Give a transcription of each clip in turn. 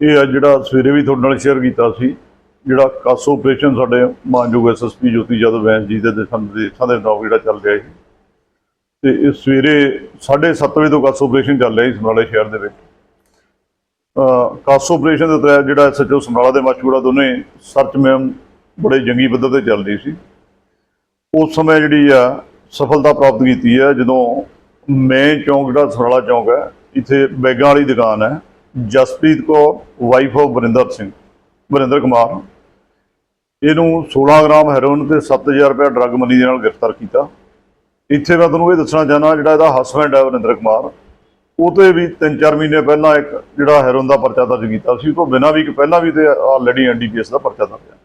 ਇਹ ਆ ਜਿਹੜਾ ਸਵੇਰੇ ਵੀ ਤੁਹਾਡੇ ਨਾਲ ਸ਼ੇਅਰ ਕੀਤਾ ਸੀ, ਜਿਹੜਾ ਕਾਸ ਆਪਰੇਸ਼ਨ ਸਾਡੇ ਮਾਨਯੋਗ ਐਸਐਸਪੀ ਜੋਤੀ ਜਦ ਵੈਂਸ ਜੀ ਦੇ ਦਿਸ਼ਾ ਨਿਰਦੇਸ਼ਾਂ ਦੇ ਨਾਲ ਜਿਹੜਾ ਚੱਲ ਰਿਹਾ ਸੀ। ਤੇ ਇਹ ਸਵੇਰੇ 7:30 ਵਜੇ ਤੋਂ ਕਾਸ ਆਪਰੇਸ਼ਨ ਚੱਲ ਰਿਹਾ ਸੀ ਸਮਰਾਲੇ ਸ਼ਹਿਰ ਦੇ ਵਿੱਚ। ਅ ਕਾਸ ਆਪਰੇਸ਼ਨ ਦੇ ਤਹਿਤ ਜਿਹੜਾ ਐਸਐਚਓ ਸਮਰਾਲਾ ਦੇ ਮਚੂੜਾ ਦੋਨੇ ਸਰਚ ਮੈਮ ਬੜੇ ਜੰਗੀ ਪੱਧਰ ਤੇ ਚੱਲ ਰਹੀ ਸੀ। ਉਸ ਸਮੇਂ ਜਿਹੜੀ ਆ ਸਫਲਤਾ ਪ੍ਰਾਪਤ ਕੀਤੀ ਹੈ ਜਦੋਂ ਮੇਨ ਚੌਂਕ, ਜਿਹੜਾ ਸਮਰਾਲਾ ਚੌਂਕ ਹੈ, ਇੱਥੇ ਬੈਗਾਂ ਵਾਲੀ ਦੁਕਾਨ ਹੈ। Jaspreet Kaur wife of Varinder Singh, Varinder Kumar. ਇਹਨੂੰ 16 ਗ੍ਰਾਮ ਹੈਰੋਇਨ ਤੇ 7000 ਰੁਪਏ ਡਰੱਗ ਮਨੀ ਦੇ ਨਾਲ ਗ੍ਰਿਫਤਾਰ ਕੀਤਾ। ਇੱਥੇ ਮੈਂ ਤੁਹਾਨੂੰ ਇਹ ਦੱਸਣਾ ਚਾਹਨਾ ਜਿਹੜਾ ਇਹਦਾ ਹਸਬੰਡ ਹੈ ਵਰਿੰਦਰ ਕੁਮਾਰ, ਉਹ ਤੇ ਵੀ 3-4 ਮਹੀਨੇ ਪਹਿਲਾਂ ਇੱਕ ਜਿਹੜਾ ਹੈਰੋਇਨ ਦਾ ਪਰਚਾ ਦਰਜ ਕੀਤਾ ਸੀ, ਉਹ ਤੋਂ ਬਿਨਾਂ ਵੀ ਇੱਕ ਪਹਿਲਾਂ ਵੀ ਤੇ ਆਲਰੇਡੀ ਐਨਡੀਪੀਐਸ ਦਾ ਪਰਚਾ ਦਰਜ ਹੈ।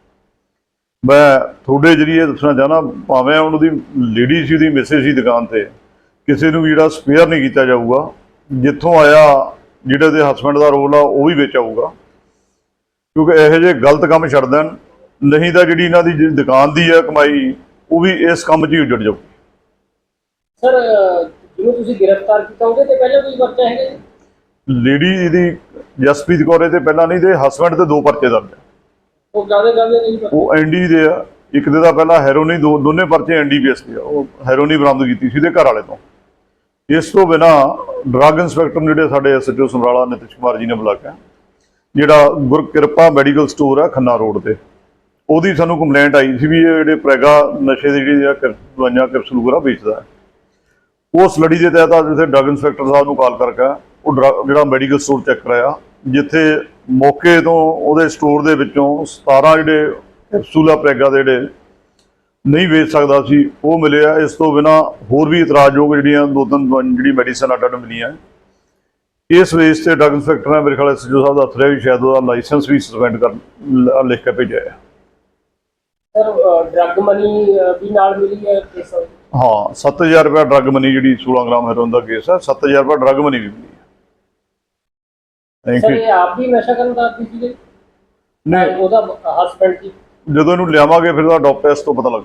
ਮੈਂ ਤੁਹਾਡੇ ਜਰੀਏ ਦੱਸਣਾ ਚਾਹਨਾ ਭਾਵੇਂ ਉਹਨਾਂ ਦੀ ਲੇਡੀ ਸੀ, ਉਹਦੀ ਮਿਸੇ ਸੀ ਦੁਕਾਨ ਤੇ, ਕਿਸੇ ਨੂੰ ਵੀ ਜਿਹੜਾ ਸਪੇਅਰ ਨਹੀਂ ਕੀਤਾ ਜਾਊਗਾ, ਜਿੱਥੋਂ ਆਇਆ ਜਿਹੜੇ ਦੇ ਹਸਬੰਡ ਦਾ ਰੋਲ ਆ ਉਹ ਵੀ ਵਿੱਚ ਆਊਗਾ। ਕਿਉਂਕਿ ਇਹੋ ਜਿਹੇ ਗਲਤ ਕੰਮ ਛੱਡ ਦੇਣ ਨਹੀਂ ਤਾਂ ਜਿਹੜੀ ਇਹਨਾਂ ਦੀ ਜਿਹੜੀ ਦੁਕਾਨ ਦੀ ਹੈ ਕਮਾਈ ਉਹ ਵੀ ਇਸ ਕੰਮ 'ਚ ਹੀ ਉੱਜੜ ਜਾਊ ਸਰ ਜਿਹਨੂੰ ਤੁਸੀਂ ਗ੍ਰਿਫਤਾਰ ਕੀਤਾ ਉਹਦੇ ਤੇ ਪਹਿਲਾਂ ਕੋਈ ਪਰਚਾ ਹੈਗਾ ਜੀ? ਲੇਡੀ ਦੀ ਜਸਪ੍ਰੀਤ ਕੌਰ ਤੇ ਪਹਿਲਾਂ ਨਹੀਂ ਤੇ ਹਸਬੰਡ ਤੇ ਦੋ ਪਰਚੇ ਦਰਜ ਹੈ ਉਹ ਕਾਹਦੇ ਕਾਹਦੇ ਨਹੀਂ ਪਤਾ ਉਹ ਐਨਡੀ ਦੇ ਆ। ਇੱਕ ਦੇ ਦਾ ਪਹਿਲਾਂ ਹੈਰੋਨੀ ਦੋ ਦੋਨੇ ਪਰਚੇ ਐਨਡੀਪੀਐਸ ਦੇ ਆ। ਉਹ ਹੈਰੋਨੀ ਬਰਾਮਦ ਕੀਤੀ ਸੀ ਦੇ ਘਰ ਵਾਲੇ ਤੋਂ। ਇਸ ਤੋਂ ਬਿਨਾ ਡਰੱਗ ਇੰਸਪੈਕਟਰ ਨੇ ਜਿਹੜੇ ਸਾਡੇ ਐਸਐਚਓ ਸਮਰਾਲਾ ਨਿਤਿਸ਼ ਕੁਮਾਰ ਜੀ ਨੇ ਬੁਲਾਇਆ ਜਿਹੜਾ ਗੁਰਕਿਰਪਾ ਮੈਡੀਕਲ ਸਟੋਰ ਆ ਖੰਨਾ ਰੋਡ ਤੇ, ਉਹਦੀ ਸਾਨੂੰ ਕੰਪਲੇਂਟ ਆਈ ਸੀ ਵੀ ਇਹ ਜਿਹੜੇ ਪ੍ਰੈਗਾ ਨਸ਼ੇ ਦੀ ਜਿਹੜੀ ਆ ਦਵਾਈਆਂ ਕੈਪਸੂਲ ਵਗੈਰਾ ਵੇਚਦਾ ਉਸ ਲੜੀ ਦੇ ਤਹਿਤ ਅੱਜ ਇੱਥੇ ਡਰੱਗ ਇੰਸਪੈਕਟਰ ਸਾਹਿਬ ਨੂੰ ਕਾਲ ਕਰਕੇ ਉਹ ਡਰੱਗ- ਜਿਹੜਾ ਮੈਡੀਕਲ ਸਟੋਰ ਚੈੱਕ ਕਰਾਇਆ, ਜਿੱਥੇ ਮੌਕੇ ਤੋਂ ਉਹਦੇ ਸਟੋਰ ਦੇ ਵਿੱਚੋਂ 17 ਜਿਹੜੇ ਕੈਪਸੂਲ ਪ੍ਰੈਗਾ ਦੇ ਜਿਹੜੇ ਨਹੀਂ ਵੇਚ ਸਕਦਾ ਸੀ ਉਹ ਮਿਲਿਆ। ਇਸ ਤੋਂ ਬਿਨਾ ਹੋਰ ਵੀ ਇਤਰਾਜ਼ਯੋਗ ਜਿਹੜੀਆਂ ਦੋ ਤਿੰਨ ਜਿਹੜੀ ਮੈਡੀਸਨ ਅੱਡ ਅੱਡ ਮਿਲੀਆਂ। ਇਸ ਵੇਸ ਤੇ ਡਰੱਗ ਇੰਸਪੈਕਟਰ ਨੇ ਮੇਰੇ ਖਿਆਲ ਐਸਐਚਓ ਸਾਹਿਬ ਦਾ ਅਥਰੇ ਵੀ ਸ਼ਾਇਦ ਉਹਦਾ ਲਾਇਸੈਂਸ ਵੀ ਸਸਪੈਂਡ ਕਰ ਲਿਖ ਕੇ ਭੇਜਿਆ ਹੈ। ਸਰ ਡਰੱਗ ਮਨੀ ਵੀ ਨਾਲ ਮਿਲੀ ਹੈ ਕੇਸ? ਹਾਂ 7000 ਰੁਪਏ ਡਰੱਗ ਮਨੀ ਜਿਹੜੀ 16 ਗ੍ਰਾਮ ਹੈਰੋਇਨ ਦਾ ਕੇਸ ਹੈ 7000 ਰੁਪਏ ਡਰੱਗ ਮਨੀ ਵੀ ਮਿਲੀ ਹੈ। ਥੈਂਕ ਸਰ ਯੂ ਆਪ ਵੀ ਨਸ਼ਾ ਕਰਨ ਦਾ ਆਦੀ ਸੀਗੇ? ਨਹੀਂ। ਉਹਦਾ ਹਸਬੰਡ ਜੀ? ਜਦੋਂ ਇਹਨੂੰ ਲਿਆਵਾਂਗੇ ਫਿਰ ਉਹਦਾ ਡਾਕਟਰ ਇਸ ਤੋਂ ਪਤਾ ਲੱਗ।